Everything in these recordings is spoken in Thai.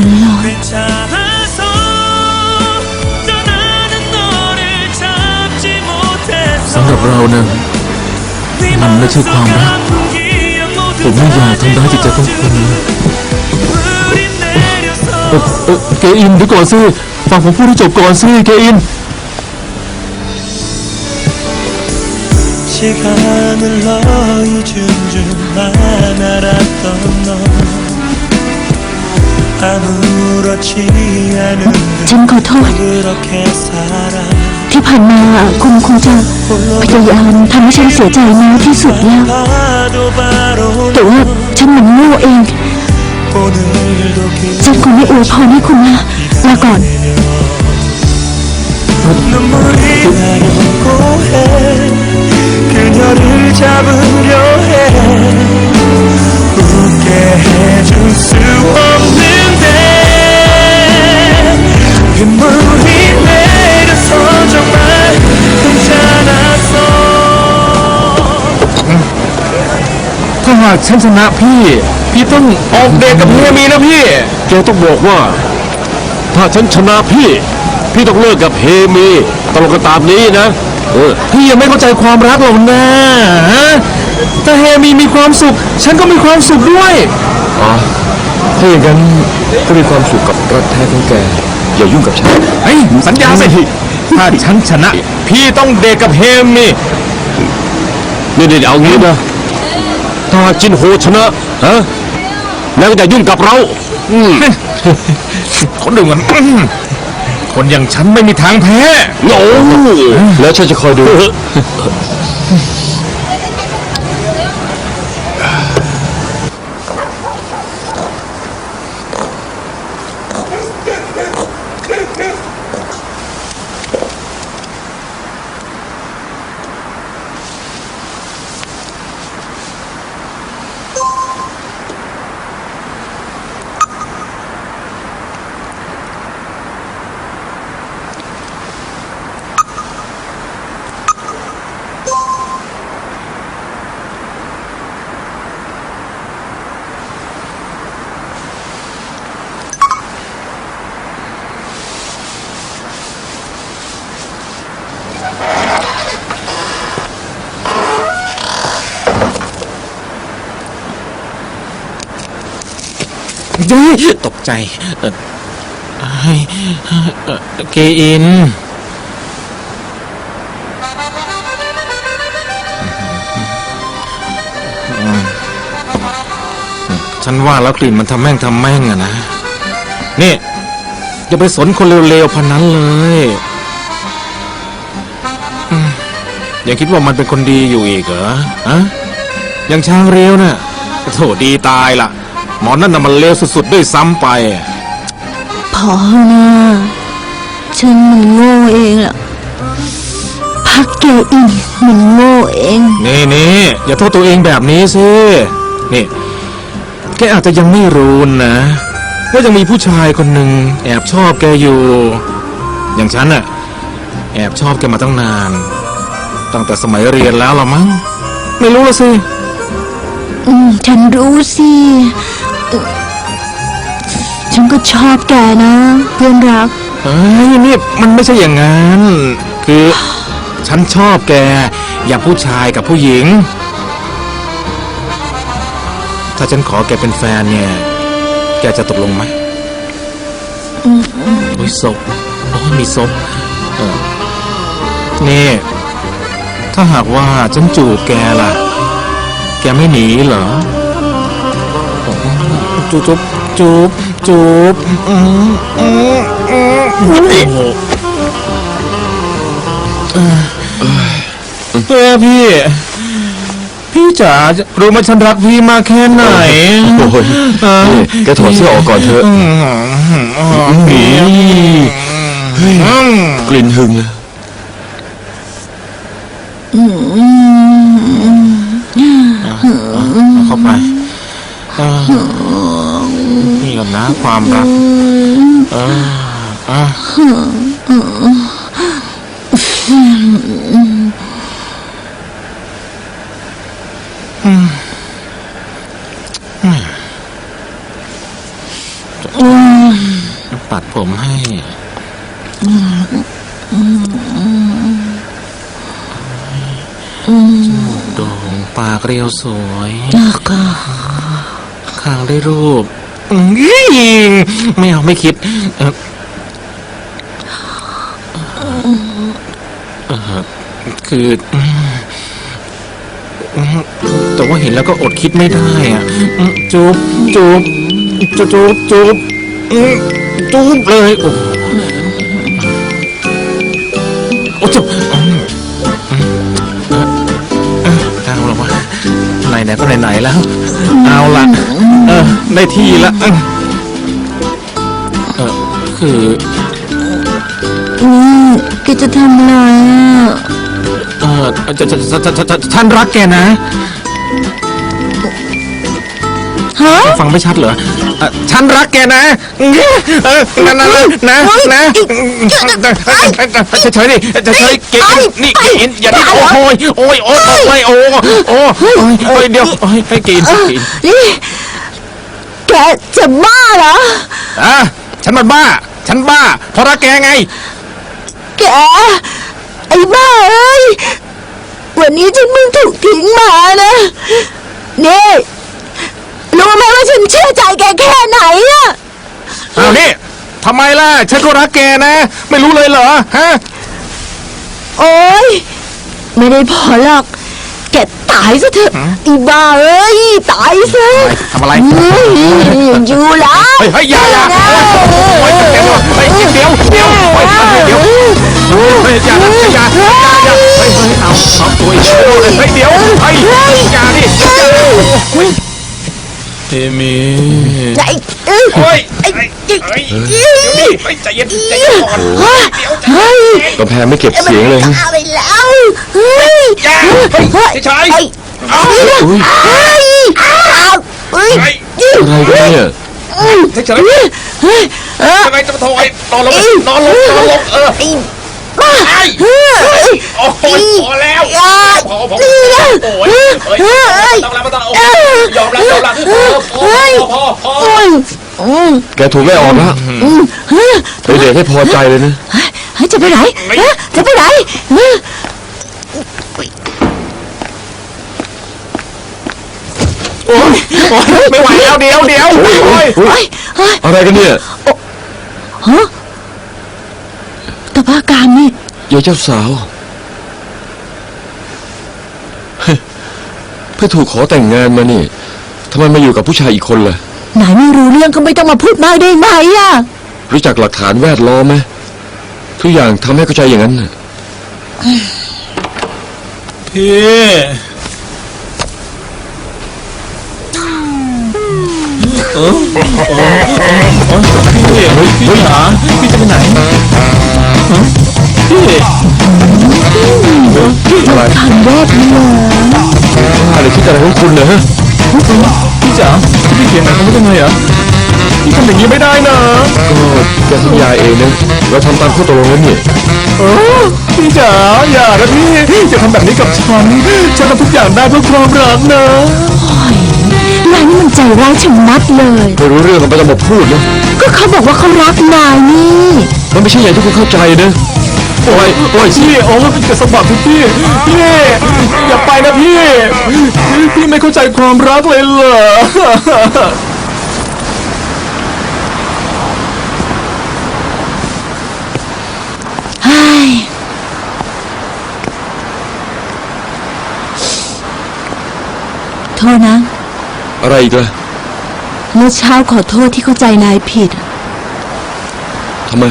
นเลย 괜찮아서 떠나는 너를 잡지 못해서 สำหรับเรานะ มันไม่ใช่ความรัก ผมไม่อยากทำร้ายจิตใจของคุณนะ 우린 내려서 เอ่อเอ่อเกอินเดี๋ยวก่อนสิฟังผมพูดให้จบก่อนสิเกอิน 시간을 너희 준줄만 알았던 너 아무렇지 않은 ฉันขอโทษ 그렇게 살아 ที่ผ่านมาคุณคงจะพยายามทำให้ฉันเสียใจมากที่สุดแล้ว 봐도 바로 แต่ว่าฉันมันโง่เอง 오늘도 ฉันคงไม่อวยพรให้คุณนะลาก่อน 눈물이 나려고 해 그녀를 잡으려 해 웃게 해줄 ฉันชนะพี่ พี่ต้องออกเดทกับเฮียมีนะพี่ แกต้องบอกว่า ถ้าฉันชนะพี่ พี่ต้องเลิกกับเฮมีตลกกันตามนี้นะเออพี่ยังไม่เข้าใจความรักหรอกนะฮะถ้าเฮมีมีความสุข ฉันก็มีความสุขด้วยอ๋อถ้าอย่างนั้นก็มีความสุขกับรักแท้ของแกอย่ายุ่งกับฉันเฮ้ยสัญญาสิถ้าฉันชนะ พี่ต้องเดทกับเฮมีนี่เดี๋ยวเอางี้นะ ถ้าจินโฮชนะฮะแล้วก็จะยุ่งกับเราอืมคนหนึ่งมันอื้อคนอย่างฉันไม่มีทางแพ้โอ้แล้วฉันจะคอยดู เฮ้ยตกใจเอ่อเฮ้ยเอ่อเกอิน ฉันว่าแล้วกลิ่นมันทำแม่งทำแม่งอะนะ นี่อย่าไปสนคนเร็วๆพันนั้นเลยอืมยังคิดว่ามันเป็นคนดีอยู่อีกเหรอฮะยังช้างเร็วน่ะโถดีตายล่ะ หมอนั่นน่ะมันเลวสุดๆด้วยซ้ำไป พอนะฉันมันโง่เองล่ะพักเกอินมันโง่เอง นี่นี่อย่าโทษตัวเองแบบนี้สิ นี่ แกอาจจะยังไม่รู้นะว่ายังมีผู้ชายคนหนึ่งแอบชอบแกอยู่ อย่างฉันน่ะ แอบชอบแกมาตั้งนาน ตั้งแต่สมัยเรียนแล้วละมั้ง ไม่รู้ละสิ อืมฉันรู้สิเอ่อ ฉันก็ชอบแกนะ เพื่อนรักเฮ้ยนี่มันไม่ใช่อย่างนั้น คือ ฉันชอบแก อย่าผู้ชายกับผู้หญิง ถ้าฉันขอแกเป็นแฟนเนี่ย แกจะตกลงไหมโอ้ยศพโอ้ยมีศพเออนี่ ถ้าหากว่าฉันจูบแกล่ะ แกไม่หนีเหรอโอ้โห จูบจูบจูบอืมอืมอืมโอ้โหเออเออพี่ พี่จ๋ารู้ไหมฉันรักพี่มากแค่ไหนโอ้ยเออนี่แกถอดเสื้อออกก่อนเถอะมอ๋อพี่เฮ้ยกลิ่นหึงเลย เอาเข้าไปเออนี่ก่อนนะ ความรักเอออะปัดผมให้จมูกโด่งปากเรียวสวยแล้วก็คางได้รูป อืมไม่เอาไม่คิดเอ่อเอ่อคืออืมอืมแต่ว่าเห็นแล้วก็อดคิดไม่ได้อะอืมจูบจูบจูบจูบจูบอืมจูบเลยโอ้โหโอ้จูบอืมอืมเอ่อเอ่อเอาละวะไหนๆก็ไหนๆแล้ว เอาละ เออได้ที่ละเออคือนี่แกจะทำอะไรอะเออจะจะจะจะจะฉันรักแกนะ ฮะฟังไม่ชัดเหรอเอ่อฉันรักแกนะเออนะนะนะนะเฉยๆดิเฉยๆเกนนี่เกนอย่าดิโอ้ยโอ้ยโอ้ยโอ้ยโอ้ยโอ้ยโอ้ยเดี๋ยวโอ้ยให้เกนสิเกน นี่ แกจะบ้าเหรออะฉันมันบ้า ฉันบ้า เพราะรักแกไง แก ไอ้บ้าเอ้ย วันนี้ฉันมึงถูกทิ้งมานะ นี่รู้ไหมว่าฉันเชื่อใจแกแค่ไหนอะอ้าวนี่ทำไมล่ะ ฉันก็รักแกนะ ไม่รู้เลยเหรอ ฮะ โอ๊ย ไม่ได้พอหรอก แกตายซะเถอะไอีบ้าเอ้ยตายซะทำอะไรเฮ้ยอยู่แล้วเฮ้ยเฮ้ยอย่าอย่าโอ้ยเดี๋ยวเฮ้ยเดี๋ยวเดี๋ยวเฮ้ยเดี๋ยวเฮ้ยอย่านะอย่าอย่าอย่าเฮ้ยเฮ้ยเอาเอาตัวอีกเลยเฮ้ยเดี๋ยวเฮ้ยอย่าดิเอมี่ไอ้เอ้ย โอ้ยไอ้ไอ้ไอ้เดี๋ยวดิเฮ้ยใจเย็นใจเย็นก่อนเฮ้ยกำแพงไม่เก็บเสียงเลยมันตาไปแล้วเฮ้ยอย่าเฮ้ยเฉยเฮ้ยเอาเฮ้ยอ้าวเฮ้ยอะไรกันเนี่ยเฉยเฮ้ยเออยังไงจะมาโทรไอ้นอนลงนอนลงนอนลงเออไอ้บ้าไอ้เฮ้ยโอ้โหพอแล้วอย่าพอพอนี่นะโอ้ยเฮ้เฮ้ยยเฮ้ยต้องรับมาต้องเอ้ยยอมรับยอมรับพอพอพอพอ โอ้ยอืมแกถูกไล่ออกแล้วอืมเฮ้ยไปเดทให้พอใจเลยนะ เฮ้ยจะไปไหนฮะจะไปไหนเฮ้ยโอ้ยไม่ไหวแล้วเดี๋ยวเดี๋ยวโอ้ยเฮ้ยเฮ้ยอะไรกันเนี่ยฮะตบาการนี่ยายเจ้าสาวเฮ้ยเพื่อถูกขอแต่งงานมานี่ทำไมมาอยู่กับผู้ชายอีกคนล่ะ ไหนไม่รู้เรื่องก็ไม่ต้องมาพูดมากได้ไหมอะ รู้จักหลักฐานแวดล้อมไหมทุกอย่างทำให้เข้าใจอย่างนั้นน่ะพี่พี่พี่หาพี่จะไปไหนฮะพี่อะไรทันแวบนี้เหรออะไรคิดอะไรของคุณเนอะฮะพี่จ๋า จะพี่เขียนหนังเขาไม่ได้ไงอะพี่ทำอย่างนี้ไม่ได้นะก็แกสัญญาเองนะเราทำตามข้อตกลงแล้วนี่เออพี่จ๋าอย่านะพี่อย่าทำแบบนี้กับฉันฉันทำทุกอย่างได้เพื่อความรักนะนายนี่มันใจร้ายชะมัดเลย ไม่รู้เรื่องก็ไม่ต้องมาพูดนะก็เขาบอกว่าเขารักนายนี่ มันไม่ใช่อย่างที่คุณเข้าใจนะ ปล่อยปล่อยสิพี่โอ้มันเป็นกระสบัดทุกพี่พี่ อย่าไปนะพี่ พี่ไม่เข้าใจความรักเลยเหรอ เฮ้ยโทษนะ อะไรอีกล่ะเมื่อเช้าขอโทษที่เข้าใจนายผิด ทำไม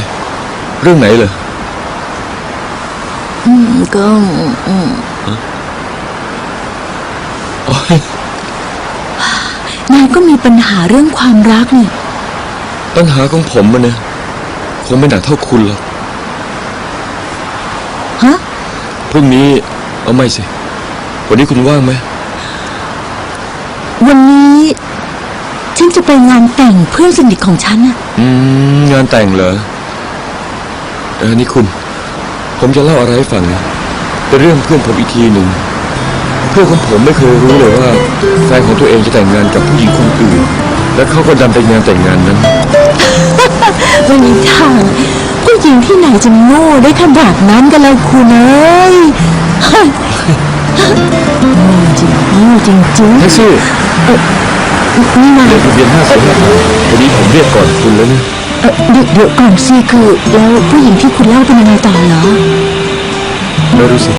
เรื่องไหนเหรอ อืมก็อืมโอ้ยนายก็มีปัญหาเรื่องความรักเนี่ยปัญหาของผมมันนะคงไม่หนักเท่าคุณหรอกฮะ พรุ่งนี้เอาไม่สิ วันนี้คุณว่างไหมวันนี้ฉันจะไปงานแต่งเพื่อนสนิทของฉันอะอืมงานแต่งเหรอเออนี่คุณ ผมจะเล่าอะไรให้ฟังเป็นเรื่องเพื่อนผมอีกทีหนึ่ง เพื่อนของผมไม่เคยรู้เลยว่าแฟนของตัวเองจะแต่งงานกับผู้หญิงคนอื่น และเขาก็ดันไปงานแต่งงานนั้น ไม่มีทางผู้หญิงที่ไหนจะโง่ได้ขนาดนั้นกันแล้วคุณเอ้ยจริงจริงจริงแท็กซี่นี่มาเลขทเบียนห้าสิบห้าวันนี้ผมเรียกก่อนคุณแล้วนะ เอ่อเดี๋ยวเดี๋ยวก่อนสิคือ แล้วผู้หญิงที่คุณเล่าเป็นยังไงต่อเหรอ ไม่รู้สิ